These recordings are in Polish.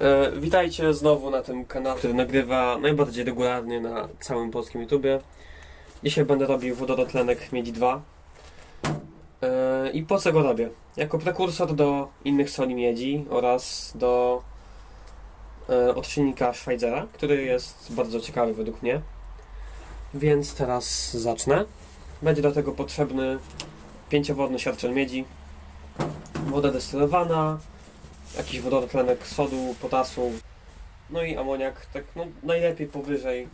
E, witajcie znowu na tym kanale, który nagrywa najbardziej regularnie na całym polskim YouTubie. Dzisiaj będę robił wodorotlenek miedzi 2. E, I po co go robię? Jako prekursor do innych soli miedzi oraz do e, Schweizera, który jest bardzo ciekawy według mnie. Więc teraz zacznę. Będzie do tego potrzebny pięciowodny siarczel miedzi, woda destylowana, jakiś wodorotlenek sodu, potasu, no i amoniak, tak no, najlepiej powyżej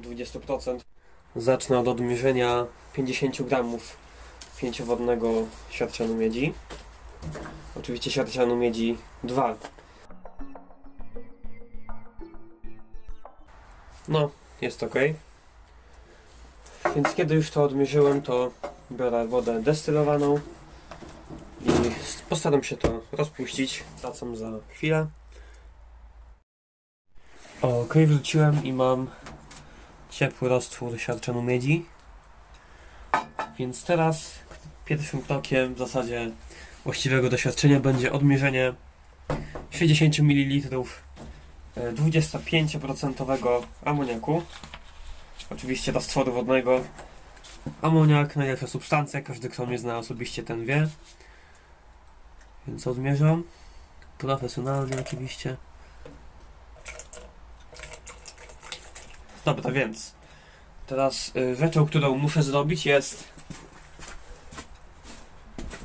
20%. Zacznę od odmierzenia 50 gramów pięciowodnego siarczanu miedzi. Oczywiście siarczanu miedzi 2. No, jest ok. Więc kiedy już to odmierzyłem, to biorę wodę destylowaną postaram się to rozpuścić. Wracam za chwilę. Ok, wróciłem i mam ciepły roztwór siarczanu miedzi. Więc teraz pierwszym krokiem w zasadzie właściwego doświadczenia będzie odmierzenie 60 ml 25% amoniaku. Oczywiście roztworu wodnego. Amoniak, najlepsza substancja, każdy kto mnie zna osobiście ten wie. Więc odmierzam. Profesjonalnie oczywiście. Dobra, więc teraz y, rzeczą, którą muszę zrobić jest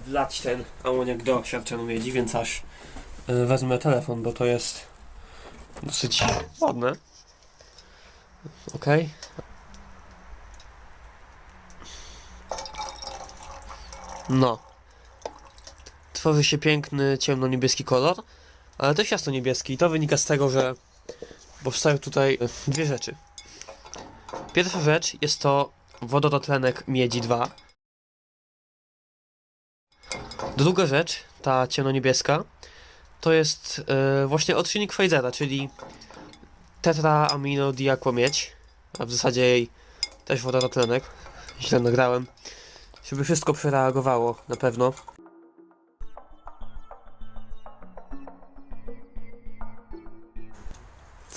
wlać ten amoniak do siarczanu miedzi, więc aż y, wezmę telefon, bo to jest dosyć ładne. Ok. No tworzy się piękny ciemno-niebieski kolor, ale też jasno-niebieski. I to wynika z tego, że powstają tutaj e, dwie rzeczy. Pierwsza rzecz jest to wodorotlenek miedzi 2. Druga rzecz, ta ciemno-niebieska, to jest e, właśnie odczynnik Pfizera, czyli tetraamino-diakłomiedź, a w zasadzie jej też wodorotlenek. Źle nagrałem. Żeby wszystko przereagowało na pewno.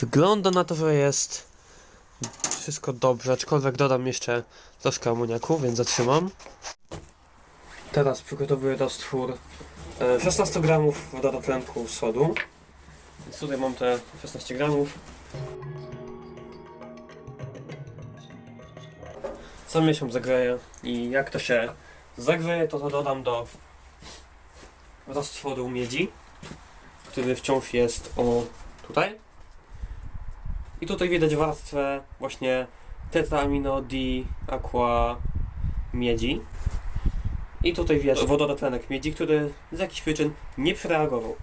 Wygląda na to, że jest wszystko dobrze, aczkolwiek dodam jeszcze troszkę amoniaku, więc zatrzymam. Teraz przygotowuję roztwór e, 16 gramów wodorotlenku sodu. Więc tutaj mam te 16 gramów. Zamieszam, zagrzeję i jak to się zagrzeje, to to dodam do roztworu miedzi, który wciąż jest o tutaj. I tutaj widać warstwę właśnie tetraamino di aqua miedzi. I tutaj widać wodorotlenek miedzi, który z jakichś przyczyn nie przereagował.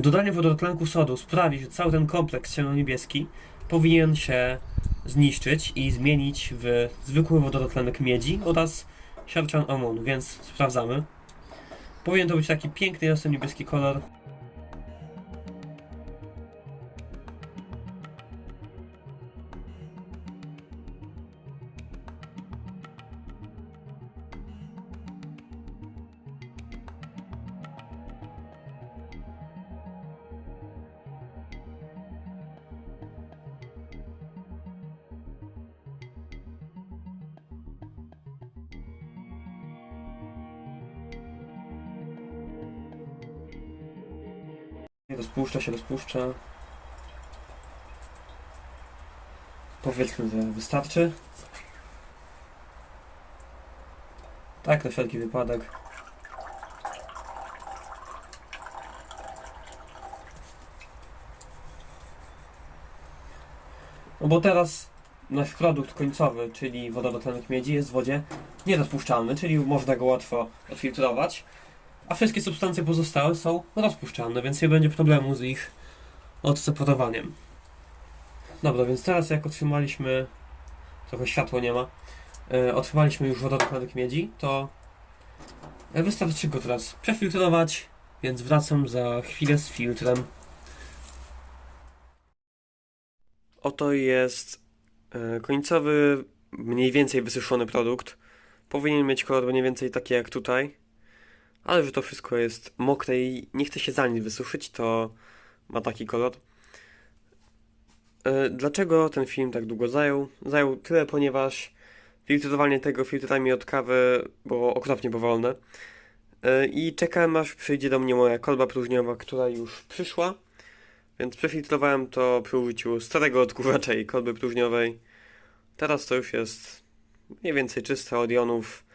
Dodanie wodorotlenku sodu sprawi, że cały ten kompleks ciemno-niebieski powinien się zniszczyć i zmienić w zwykły wodorotlenek miedzi oraz siarczan amonu, więc sprawdzamy. Powinien to być taki piękny jasno-niebieski kolor. Rozpuszcza się, rozpuszcza. Powiedzmy, że wystarczy. Tak, na wszelki wypadek. No bo teraz nasz produkt końcowy, czyli wodorotlenek miedzi jest w wodzie nierozpuszczalny, czyli można go łatwo odfiltrować a wszystkie substancje pozostałe są rozpuszczalne, więc nie będzie problemu z ich odseparowaniem. Dobra, więc teraz jak otrzymaliśmy, trochę światła nie ma, e, otrzymaliśmy już wodorotlenek miedzi, to wystarczy go teraz przefiltrować, więc wracam za chwilę z filtrem. Oto jest e, końcowy, mniej więcej wysuszony produkt. Powinien mieć kolor mniej więcej taki jak tutaj ale że to wszystko jest mokre i nie chce się za nic wysuszyć, to ma taki kolor. E, Dlaczego ten film tak długo zajął? Zajął tyle, ponieważ filtrowanie tego filtrami od kawy było okropnie powolne. E, I czekałem aż przyjdzie do mnie moja kolba próżniowa, która już przyszła. Więc przefiltrowałem to przy użyciu starego odkurzacza i kolby próżniowej. Teraz to już jest mniej więcej czyste od jonów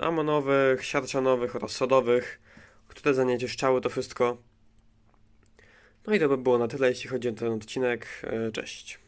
amonowych, siarczanowych oraz sodowych, które zanieczyszczały to wszystko. No i to by było na tyle, jeśli chodzi o ten odcinek. E, Cześć.